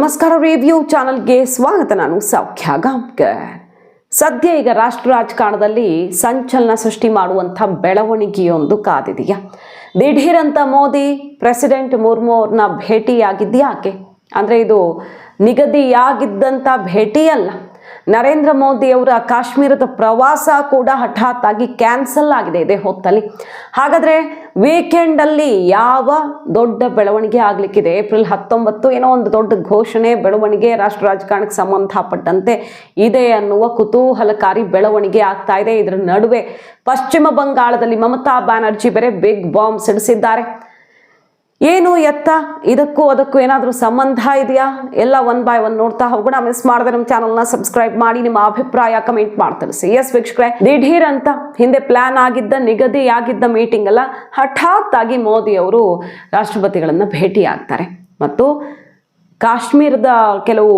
ನಮಸ್ಕಾರ ರಿವ್ಯೂ ಚಾನಲ್ಗೆ ಸ್ವಾಗತ. ನಾನು ಸೌಖ್ಯ ಗಾಂವ್ಕರ್ ಸದ್ಯ ಈಗ ರಾಷ್ಟ್ರ ರಾಜಕಾರಣದಲ್ಲಿ ಸಂಚಲನ ಸೃಷ್ಟಿ ಮಾಡುವಂಥ ಬೆಳವಣಿಗೆಯೊಂದು ಕಾದಿದೆಯಾ? ದಿಢೀರಂತ ಮೋದಿ, ಪ್ರೆಸಿಡೆಂಟ್ ಮುರ್ಮು ಅವ್ರನ್ನ ಭೇಟಿಯಾಗಿದ್ಯಾಕೆ? ಅಂದರೆ ಇದು ನಿಗದಿಯಾಗಿದ್ದಂಥ ಭೇಟಿ ಅಲ್ಲ ನರೇಂದ್ರ ಮೋದಿ ಅವರ ಕಾಶ್ಮೀರದ ಪ್ರವಾಸ ಕೂಡ ಹಠಾತ್ ಆಗಿ ಕ್ಯಾನ್ಸಲ್ ಆಗಿದೆ ಇದೇ ಹೊತ್ತಲ್ಲಿ. ಹಾಗಾದ್ರೆ ವೀಕೆಂಡ್ ಅಲ್ಲಿ ಯಾವ ದೊಡ್ಡ ಬೆಳವಣಿಗೆ ಆಗ್ಲಿಕ್ಕಿದೆ? ಏಪ್ರಿಲ್ ಹತ್ತೊಂಬತ್ತು ಏನೋ ಒಂದು ದೊಡ್ಡ ಘೋಷಣೆ, ಬೆಳವಣಿಗೆ, ರಾಷ್ಟ್ರ ರಾಜಕಾರಣಕ್ಕೆ ಸಂಬಂಧಪಟ್ಟಂತೆ ಇದೆ ಅನ್ನುವ ಕುತೂಹಲಕಾರಿ ಬೆಳವಣಿಗೆ ಆಗ್ತಾ ಇದೆ. ಇದರ ನಡುವೆ ಪಶ್ಚಿಮ ಬಂಗಾಳದಲ್ಲಿ ಮಮತಾ ಬ್ಯಾನರ್ಜಿ ಬೇರೆ ಬಿಗ್ ಬಾಂಬ್ ಸಿಡಿಸಿದ್ದಾರೆ. ಏನು ಎತ್ತ? ಇದಕ್ಕೂ ಅದಕ್ಕೂ ಏನಾದರೂ ಸಂಬಂಧ ಇದೆಯಾ? ಎಲ್ಲ ಒನ್ ಬೈ ಒನ್ ನೋಡ್ತಾ ಹೋಗೋಣ ಮಿಸ್ ಮಾಡದೆ ನಮ್ಮ ಚಾನಲ್ನ ಸಬ್ಸ್ಕ್ರೈಬ್ ಮಾಡಿ, ನಿಮ್ಮ ಅಭಿಪ್ರಾಯ ಕಮೆಂಟ್ ಮಾಡಿ ತಿಳಿಸಿ. ಎಸ್ ವೀಕ್ಷಕರೇ ದಿಢೀರ್ ಅಂತ ಹಿಂದೆ ಪ್ಲಾನ್ ಆಗಿದ್ದ, ನಿಗದಿಯಾಗಿದ್ದ ಮೀಟಿಂಗ್ ಎಲ್ಲ ಹಠಾತ್ ಆಗಿ ಮೋದಿ ಅವರು ರಾಷ್ಟ್ರಪತಿಗಳನ್ನು ಭೇಟಿ ಆಗ್ತಾರೆ ಮತ್ತು ಕಾಶ್ಮೀರದ ಕೆಲವು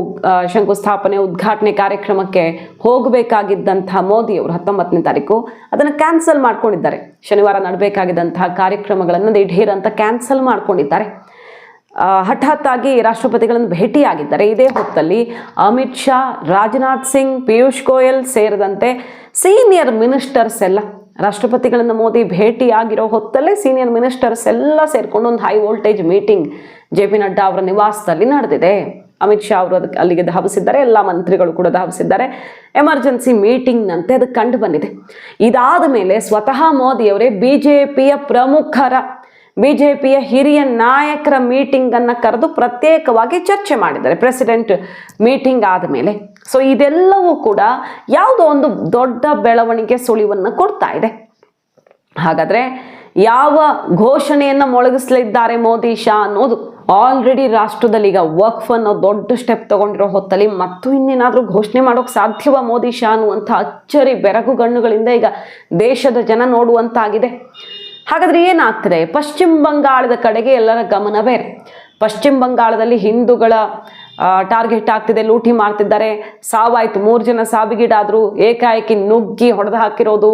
ಶಂಕುಸ್ಥಾಪನೆ, ಉದ್ಘಾಟನೆ ಕಾರ್ಯಕ್ರಮಕ್ಕೆ ಹೋಗಬೇಕಾಗಿದ್ದಂಥ ಮೋದಿ ಅವರು ಹತ್ತೊಂಬತ್ತನೇ ತಾರೀಕು ಅದನ್ನು ಕ್ಯಾನ್ಸಲ್ ಮಾಡ್ಕೊಂಡಿದ್ದಾರೆ. ಶನಿವಾರ ನಡಬೇಕಾಗಿದ್ದಂತಹ ಕಾರ್ಯಕ್ರಮಗಳನ್ನು ದಿಢೀರ್ ಅಂತ ಕ್ಯಾನ್ಸಲ್ ಮಾಡ್ಕೊಂಡಿದ್ದಾರೆ. ಹಠಾತ್ತಾಗಿ ಹಠಾತ್ ಆಗಿ ರಾಷ್ಟ್ರಪತಿಗಳನ್ನು ಭೇಟಿಯಾಗಿದ್ದಾರೆ. ಇದೇ ಹೊತ್ತಲ್ಲಿ ಅಮಿತ್ ಶಾ, ರಾಜನಾಥ್ ಸಿಂಗ್, ಪಿಯೂಷ್ ಗೋಯಲ್ ಸೇರಿದಂತೆ ಸೀನಿಯರ್ ಮಿನಿಸ್ಟರ್ಸ್ ಎಲ್ಲ ರಾಷ್ಟ್ರಪತಿಗಳನ್ನು ಮೋದಿ ಭೇಟಿಯಾಗಿರೋ ಹೊತ್ತಲ್ಲೇ ಸೀನಿಯರ್ ಮಿನಿಸ್ಟರ್ಸ್ ಎಲ್ಲ ಸೇರಿಕೊಂಡು ಒಂದು high voltage meeting J P Nadda ಅವರ ನಿವಾಸದಲ್ಲಿ ನಡೆದಿದೆ. ಅಮಿತ್ ಶಾ ಅವರು ಅದಕ್ಕೆ ಅಲ್ಲಿಗೆ ಧಾವಿಸಿದ್ದಾರೆ, ಎಲ್ಲ ಮಂತ್ರಿಗಳು ಕೂಡ ಧಾವಿಸಿದ್ದಾರೆ. ಎಮರ್ಜೆನ್ಸಿ ಮೀಟಿಂಗ್ನಂತೆ ಅದು ಕಂಡು ಬಂದಿದೆ. ಇದಾದ ಮೇಲೆ ಸ್ವತಃ ಮೋದಿಯವರೇ ಬಿ ಜೆ ಪಿಯ ಪ್ರಮುಖರ ಬಿಜೆಪಿಯ ಹಿರಿಯ ನಾಯಕರ ಮೀಟಿಂಗ್ ಅನ್ನ ಕರೆದು ಪ್ರತ್ಯೇಕವಾಗಿ ಚರ್ಚೆ ಮಾಡಿದ್ದಾರೆ. ಪ್ರೆಸಿಡೆಂಟ್ ಮೀಟಿಂಗ್ ಆದ ಮೇಲೆ. ಸೊ ಇದೆಲ್ಲವೂ ಕೂಡ ಯಾವುದೋ ಒಂದು ದೊಡ್ಡ ಬೆಳವಣಿಗೆ ಸುಳಿವನ್ನು ಕೊಡ್ತಾ ಇದೆ. ಹಾಗಾದ್ರೆ ಯಾವ ಘೋಷಣೆಯನ್ನು ಮೊಳಗಿಸಲಿದ್ದಾರೆ ಮೋದಿ, ಶಾ ಅನ್ನೋದು ಆಲ್ರೆಡಿ ರಾಷ್ಟ್ರದಲ್ಲಿ ಈಗ ವಕ್ಫ್ ಅನ್ನೋ ದೊಡ್ಡ ಸ್ಟೆಪ್ ತಗೊಂಡಿರೋ ಹೊತ್ತಲ್ಲಿ ಮತ್ತು ಇನ್ನೇನಾದರೂ ಘೋಷಣೆ ಮಾಡೋಕೆ ಸಾಧ್ಯವ ಮೋದಿ, ಶಾ ಅನ್ನುವಂಥ ಅಚ್ಚರಿ ಬೆರಗುಗಣ್ಣುಗಳಿಂದ ಈಗ ದೇಶದ ಜನ ನೋಡುವಂತಾಗಿದೆ. ಹಾಗಾದ್ರೆ ಏನಾಗ್ತದೆ? ಪಶ್ಚಿಮ ಬಂಗಾಳದ ಕಡೆಗೆ ಎಲ್ಲರ ಗಮನ ಬೇರೆ ಪಶ್ಚಿಮ ಬಂಗಾಳದಲ್ಲಿ ಹಿಂದೂಗಳ ಟಾರ್ಗೆಟ್ ಆಗ್ತಿದೆ, ಲೂಟಿ ಮಾಡ್ತಿದ್ದಾರೆ. ಸಾವಾಯ್ತು, ಮೂರು ಜನ ಸಾವಿಗೀಡಾದ್ರು, ಏಕಾಏಕಿ ನುಗ್ಗಿ ಹೊಡೆದು ಹಾಕಿರೋದು,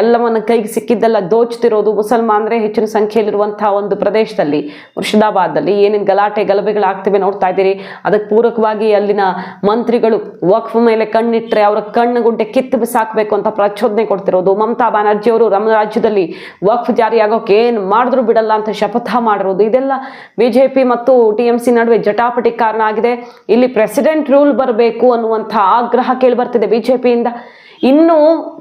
ಎಲ್ಲವನ್ನು ಕೈಗೆ ಸಿಕ್ಕಿದ್ದೆಲ್ಲ ದೋಚ್ತಿರೋದು ಮುಸಲ್ಮಾನರೇ ಹೆಚ್ಚಿನ ಸಂಖ್ಯೆಯಲ್ಲಿರುವಂತಹ ಒಂದು ಪ್ರದೇಶದಲ್ಲಿ ಮುರ್ಷಿದಾಬಾದಲ್ಲಿ ಏನೇನು ಗಲಾಟೆ, ಗಲಭೆಗಳಾಗ್ತಿವೆ ನೋಡ್ತಾ ಇದ್ದೀರಿ. ಅದಕ್ಕೆ ಪೂರಕವಾಗಿ ಅಲ್ಲಿನ ಮಂತ್ರಿಗಳು ವಕ್ಫ್ ಮೇಲೆ ಕಣ್ಣಿಟ್ಟರೆ ಅವರ ಗುಂಟೆ ಕಿತ್ತು ಬಿಸಾಕಬೇಕು ಅಂತ ಪ್ರಚೋದನೆ ಕೊಡ್ತಿರೋದು. ಮಮತಾ ಬ್ಯಾನರ್ಜಿ ಅವರು ನಮ್ಮ ರಾಜ್ಯದಲ್ಲಿ ವಕ್ಫ್ ಜಾರಿಯಾಗೋಕೆ ಏನು ಮಾಡಿದ್ರು ಬಿಡಲ್ಲ ಅಂತ ಶಪಥ ಮಾಡಿರೋದು. ಇದೆಲ್ಲ ಬಿಜೆಪಿ ಮತ್ತು ಟಿ ನಡುವೆ ಜಟಾಪಟಿ ಕಾರಣ ಆಗಿದೆ. ಇಲ್ಲಿ ಪ್ರೆಸಿಡೆಂಟ್ ರೂಲ್ ಬರಬೇಕು ಅನ್ನುವಂಥ ಆಗ್ರಹ ಕೇಳಿಬರ್ತಿದೆ ಬಿಜೆಪಿಯಿಂದ. ಇನ್ನು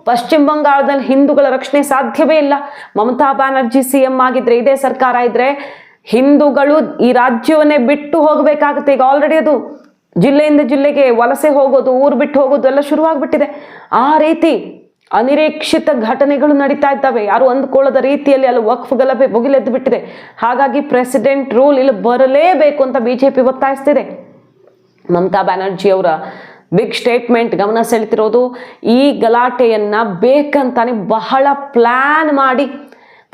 ಪಶ್ಚಿಮ ಬಂಗಾಳದಲ್ಲಿ ಹಿಂದೂಗಳ ರಕ್ಷಣೆ ಸಾಧ್ಯವೇ ಇಲ್ಲ. ಮಮತಾ ಬ್ಯಾನರ್ಜಿ ಸಿ ಎಂ ಆಗಿದ್ರೆ ಇದೇ ಸರ್ಕಾರ ಇದ್ರೆ ಹಿಂದೂಗಳು ಈ ರಾಜ್ಯವನ್ನೇ ಬಿಟ್ಟು ಹೋಗಬೇಕಾಗುತ್ತೆ. ಈಗ ಆಲ್ರೆಡಿ ಅದು ಜಿಲ್ಲೆಯಿಂದ ಜಿಲ್ಲೆಗೆ ವಲಸೆ ಹೋಗೋದು, ಊರು ಬಿಟ್ಟು ಹೋಗೋದು ಎಲ್ಲ ಶುರುವಾಗ್ಬಿಟ್ಟಿದೆ. ಆ ರೀತಿ ಅನಿರೀಕ್ಷಿತ ಘಟನೆಗಳು ನಡೀತಾ ಇದ್ದಾವೆ. ಯಾರು ಅಂದ್ಕೊಳ್ಳದ ರೀತಿಯಲ್ಲಿ ಅಲ್ಲಿ ವಕ್ಫ್ ಗಲಭೆ ಮುಗಿಲೆದ್ದು ಬಿಟ್ಟಿದೆ. ಹಾಗಾಗಿ ಪ್ರೆಸಿಡೆಂಟ್ ರೂಲ್ ಇಲ್ಲಿ ಬರಲೇಬೇಕು ಅಂತ ಬಿಜೆಪಿ ಒತ್ತಾಯಿಸ್ತಿದೆ. ಮಮತಾ ಬ್ಯಾನರ್ಜಿ ಅವರ ಬಿಗ್ ಸ್ಟೇಟ್ಮೆಂಟ್ ಗಮನ ಸೆಳೆತಿರೋದು, ಈ ಗಲಾಟೆಯನ್ನು ಬೇಕಂತಾನೆ ಬಹಳ ಪ್ಲಾನ್ ಮಾಡಿ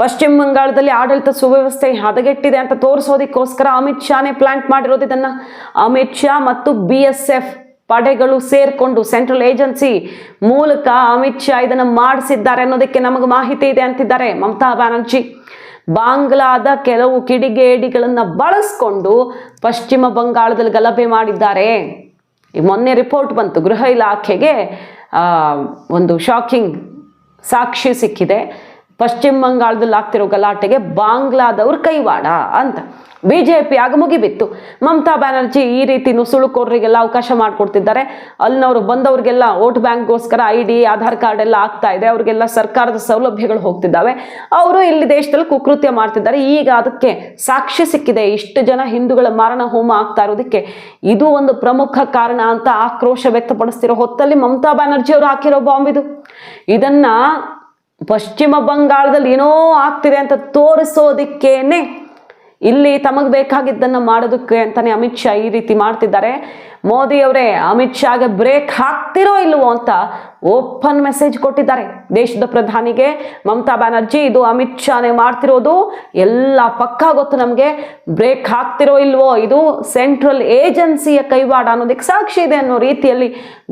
ಪಶ್ಚಿಮ ಬಂಗಾಳದಲ್ಲಿ ಆಡಳಿತ ಸುವ್ಯವಸ್ಥೆ ಹದಗೆಟ್ಟಿದೆ ಅಂತ ತೋರಿಸೋದಕ್ಕೋಸ್ಕರ ಅಮಿತ್ ಶಾನೇ ಪ್ಲಾಂಟ್ ಮಾಡಿರೋದು ಇದನ್ನ. ಅಮಿತ್ ಶಾ ಮತ್ತು ಬಿ ಪಡೆಗಳು ಸೇರಿಕೊಂಡು ಸೆಂಟ್ರಲ್ ಏಜೆನ್ಸಿ ಮೂಲಕ ಅಮಿತ್ ಶಾ ಇದನ್ನು ಮಾಡಿಸಿದ್ದಾರೆ ಅನ್ನೋದಕ್ಕೆ ನಮಗೆ ಮಾಹಿತಿ ಇದೆ ಅಂತಿದ್ದಾರೆ ಮಮತಾ ಬ್ಯಾನರ್ಜಿ. ಬಾಂಗ್ಲಾದ ಕೆಲವು ಕಿಡಿಗೇಡಿಗಳನ್ನು ಬಳಸ್ಕೊಂಡು ಪಶ್ಚಿಮ ಬಂಗಾಳದಲ್ಲಿ ಗಲಭೆ ಮಾಡಿದ್ದಾರೆ. ಈ ಮೊನ್ನೆ ರಿಪೋರ್ಟ್ ಬಂತು, ಗೃಹ ಇಲಾಖೆಗೆ ಒಂದು ಶಾಕಿಂಗ್ ಸಾಕ್ಷಿ ಸಿಕ್ಕಿದೆ. ಪಶ್ಚಿಮ ಬಂಗಾಳದಲ್ಲಿ ಆಗ್ತಿರೋ ಗಲಾಟೆಗೆ ಬಾಂಗ್ಲಾದವ್ರ ಕೈವಾಡ ಅಂತ. ಬಿ ಜೆ ಪಿ ಆಗ ಮುಗಿಬಿತ್ತು. ಮಮತಾ ಬ್ಯಾನರ್ಜಿ ಈ ರೀತಿ ನುಸುಳುಕೋರಿಗೆಲ್ಲ ಅವಕಾಶ ಮಾಡಿಕೊಡ್ತಿದ್ದಾರೆ. ಅಲ್ಲಿನವರು ಬಂದವ್ರಿಗೆಲ್ಲ ವೋಟ್ ಬ್ಯಾಂಕ್ಗೋಸ್ಕರ ಐ ಡಿ ಆಧಾರ್ ಕಾರ್ಡ್ ಎಲ್ಲ ಆಗ್ತಾ ಇದೆ. ಅವ್ರಿಗೆಲ್ಲ ಸರ್ಕಾರದ ಸೌಲಭ್ಯಗಳು ಹೋಗ್ತಿದ್ದಾವೆ. ಅವರು ಇಲ್ಲಿ ದೇಶದಲ್ಲಿ ಕುಕೃತ್ಯ ಮಾಡ್ತಿದ್ದಾರೆ. ಈಗ ಅದಕ್ಕೆ ಸಾಕ್ಷಿ ಸಿಕ್ಕಿದೆ. ಇಷ್ಟು ಜನ ಹಿಂದೂಗಳ ಮಾರಣ ಹೋಮ ಆಗ್ತಾ ಇರೋದಕ್ಕೆ ಇದು ಒಂದು ಪ್ರಮುಖ ಕಾರಣ ಅಂತ ಆಕ್ರೋಶ ವ್ಯಕ್ತಪಡಿಸ್ತಿರೋ ಹೊತ್ತಲ್ಲಿ ಮಮತಾ ಬ್ಯಾನರ್ಜಿ ಅವರು ಹಾಕಿರೋ ಬಾಂಬ್ ಇದು. ಇದನ್ನ ಪಶ್ಚಿಮ ಬಂಗಾಳದಲ್ಲಿ ಏನೋ ಆಗ್ತಿದೆ ಅಂತ ತೋರಿಸೋದಿಕ್ಕೇನೆ ಇಲ್ಲಿ ತಮಗೆ ಬೇಕಾಗಿದ್ದನ್ನು ಮಾಡೋದಕ್ಕೆ ಅಂತಾನೆ ಅಮಿತ್ ಶಾ ಈ ರೀತಿ ಮಾಡ್ತಿದ್ದಾರೆ. ಮೋದಿ ಅವರೇ, ಅಮಿತ್ ಶಾಗೆ ಬ್ರೇಕ್ ಹಾಕ್ತಿರೋ ಇಲ್ವೋ ಅಂತ ಓಪನ್ ಮೆಸೇಜ್ ಕೊಟ್ಟಿದ್ದಾರೆ ದೇಶದ ಪ್ರಧಾನಿಗೆ. ಮಮತಾ ಬ್ಯಾನರ್ಜಿ, ಇದು ಅಮಿತ್ ಶಾನೇ ಮಾಡ್ತಿರೋದು. ಎಲ್ಲ ಪಕ್ಕಾ ಗೊತ್ತು ನಮಗೆ. ಬ್ರೇಕ್ ಹಾಕ್ತಿರೋ ಇಲ್ವೋ? ಇದು ಸೆಂಟ್ರಲ್ ಏಜೆನ್ಸಿಯ ಕೈವಾಡ ಅನ್ನೋದಕ್ಕೆ ಸಾಕ್ಷಿ ಇದೆ ಅನ್ನೋ ರೀತಿಯಲ್ಲಿ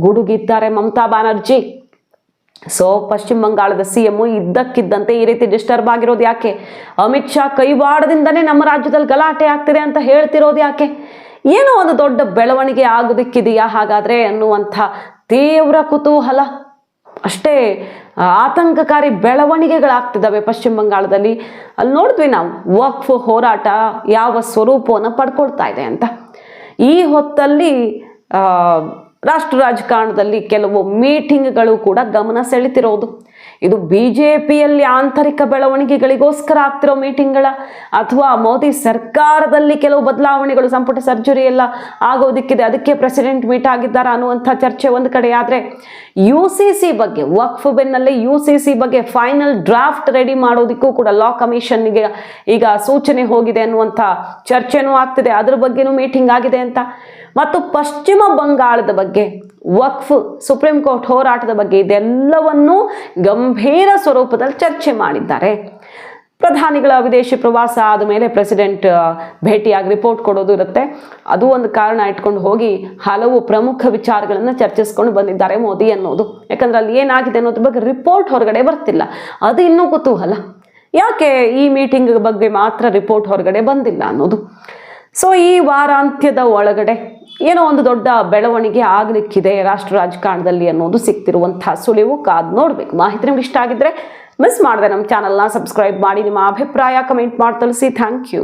ಗುಡುಗಿದ್ದಾರೆ ಮಮತಾ ಬ್ಯಾನರ್ಜಿ. ಸೊ ಪಶ್ಚಿಮ ಬಂಗಾಳದ ಸಿ ಎಂ ಇದ್ದಕ್ಕಿದ್ದಂತೆ ಈ ರೀತಿ ಡಿಸ್ಟರ್ಬ್ ಆಗಿರೋದು ಯಾಕೆ? ಅಮಿತ್ ಶಾ ಕೈವಾಡದಿಂದನೇ ನಮ್ಮ ರಾಜ್ಯದಲ್ಲಿ ಗಲಾಟೆ ಆಗ್ತಿದೆ ಅಂತ ಹೇಳ್ತಿರೋದು ಯಾಕೆ? ಏನೋ ಒಂದು ದೊಡ್ಡ ಬೆಳವಣಿಗೆ ಆಗೋದಿಕ್ಕಿದೆಯಾ ಹಾಗಾದ್ರೆ ಅನ್ನುವಂಥ ತೀವ್ರ ಕುತೂಹಲ. ಅಷ್ಟೇ ಆತಂಕಕಾರಿ ಬೆಳವಣಿಗೆಗಳಾಗ್ತಿದ್ದಾವೆ ಪಶ್ಚಿಮ ಬಂಗಾಳದಲ್ಲಿ. ಅಲ್ಲಿ ನೋಡಿದ್ವಿ ನಾವು, ವಕ್ಫ್ ಹೋರಾಟ ಯಾವ ಸ್ವರೂಪವನ್ನು ಪಡ್ಕೊಳ್ತಾ ಇದೆ ಅಂತ. ಈ ಹೊತ್ತಲ್ಲಿ ರಾಷ್ಟ್ರ ರಾಜಕಾರಣದಲ್ಲಿ ಕೆಲವು ಮೀಟಿಂಗ್ಗಳು ಕೂಡ ಗಮನ ಸೆಳಿತಿರೋದು. ಇದು ಬಿ ಜೆ ಪಿಯಲ್ಲಿ ಆಂತರಿಕ ಬೆಳವಣಿಗೆಗಳಿಗೋಸ್ಕರ ಆಗ್ತಿರೋ ಮೀಟಿಂಗ್ಗಳ ಅಥವಾ ಮೋದಿ ಸರ್ಕಾರದಲ್ಲಿ ಕೆಲವು ಬದಲಾವಣೆಗಳು, ಸಂಪುಟ ಸರ್ಜರಿ ಎಲ್ಲ ಆಗೋದಿಕ್ಕಿದೆ, ಅದಕ್ಕೆ ಪ್ರೆಸಿಡೆಂಟ್ ಮೀಟ್ ಆಗಿದ್ದಾರೆ ಅನ್ನುವಂಥ ಚರ್ಚೆ ಒಂದು ಕಡೆ. ಆದರೆ ಯು ಬಗ್ಗೆ, ವಕ್ಫ್ ಬೆನ್ನಲ್ಲಿ ಯು ಬಗ್ಗೆ ಫೈನಲ್ ಡ್ರಾಫ್ಟ್ ರೆಡಿ ಮಾಡೋದಕ್ಕೂ ಕೂಡ ಲಾ ಕಮಿಷನ್ಗೆ ಈಗ ಸೂಚನೆ ಹೋಗಿದೆ ಅನ್ನುವಂಥ ಚರ್ಚೆನೂ ಆಗ್ತಿದೆ. ಅದ್ರ ಬಗ್ಗೆನೂ ಮೀಟಿಂಗ್ ಆಗಿದೆ ಅಂತ. ಮತ್ತು ಪಶ್ಚಿಮ ಬಂಗಾಳದ ಬಗ್ಗೆ ವಕ್ಫ್, ಸುಪ್ರೀಂ ಕೋರ್ಟ್ ಹೋರಾಟದ ಬಗ್ಗೆ ಇದೆಲ್ಲವನ್ನೂ ಗಂಭೀರ ಸ್ವರೂಪದಲ್ಲಿ ಚರ್ಚೆ ಮಾಡಿದ್ದಾರೆ. ಪ್ರಧಾನಿಗಳ ವಿದೇಶಿ ಪ್ರವಾಸ ಆದ ಮೇಲೆ ಪ್ರೆಸಿಡೆಂಟ್ ಭೇಟಿಯಾಗಿ ರಿಪೋರ್ಟ್ ಕೊಡೋದು ಇರುತ್ತೆ. ಅದು ಒಂದು ಕಾರಣ ಇಟ್ಕೊಂಡು ಹೋಗಿ ಹಲವು ಪ್ರಮುಖ ವಿಚಾರಗಳನ್ನು ಚರ್ಚಿಸ್ಕೊಂಡು ಬಂದಿದ್ದಾರೆ ಮೋದಿ ಅನ್ನೋದು. ಯಾಕಂದ್ರೆ ಅಲ್ಲಿ ಏನಾಗಿದೆ ಅನ್ನೋದ್ರ ಬಗ್ಗೆ ರಿಪೋರ್ಟ್ ಹೊರಗಡೆ ಬರ್ತಿಲ್ಲ. ಅದು ಇನ್ನೂ ಕುತೂಹಲ. ಯಾಕೆ ಈ ಮೀಟಿಂಗ್ ಬಗ್ಗೆ ಮಾತ್ರ ರಿಪೋರ್ಟ್ ಹೊರಗಡೆ ಬಂದಿಲ್ಲ ಅನ್ನೋದು? ಸೊ ಈ ವಾರಾಂತ್ಯದ ಒಳಗಡೆ ಏನೋ ಒಂದು ದೊಡ್ಡ ಬೆಳವಣಿಗೆ ಆಗಲಿಕ್ಕಿದೆ ರಾಷ್ಟ್ರ ರಾಜಕಾರಣದಲ್ಲಿ ಅನ್ನೋದು ಸಿಗ್ತಿರುವಂತಹ ಸುಳಿವು ಕಾದ್ ನೋಡ್ಬೇಕು. ಮಾಹಿತಿ ನಿಮ್ಗೆ ಇಷ್ಟ ಆಗಿದ್ರೆ ಮಿಸ್ ಮಾಡಿದೆ ನಮ್ಮ ಚಾನಲ್ನ ಸಬ್ಸ್ಕ್ರೈಬ್ ಮಾಡಿ, ನಿಮ್ಮ ಅಭಿಪ್ರಾಯ ಕಮೆಂಟ್ ಮಾಡಿ ತಿಳಿಸಿ. Thank you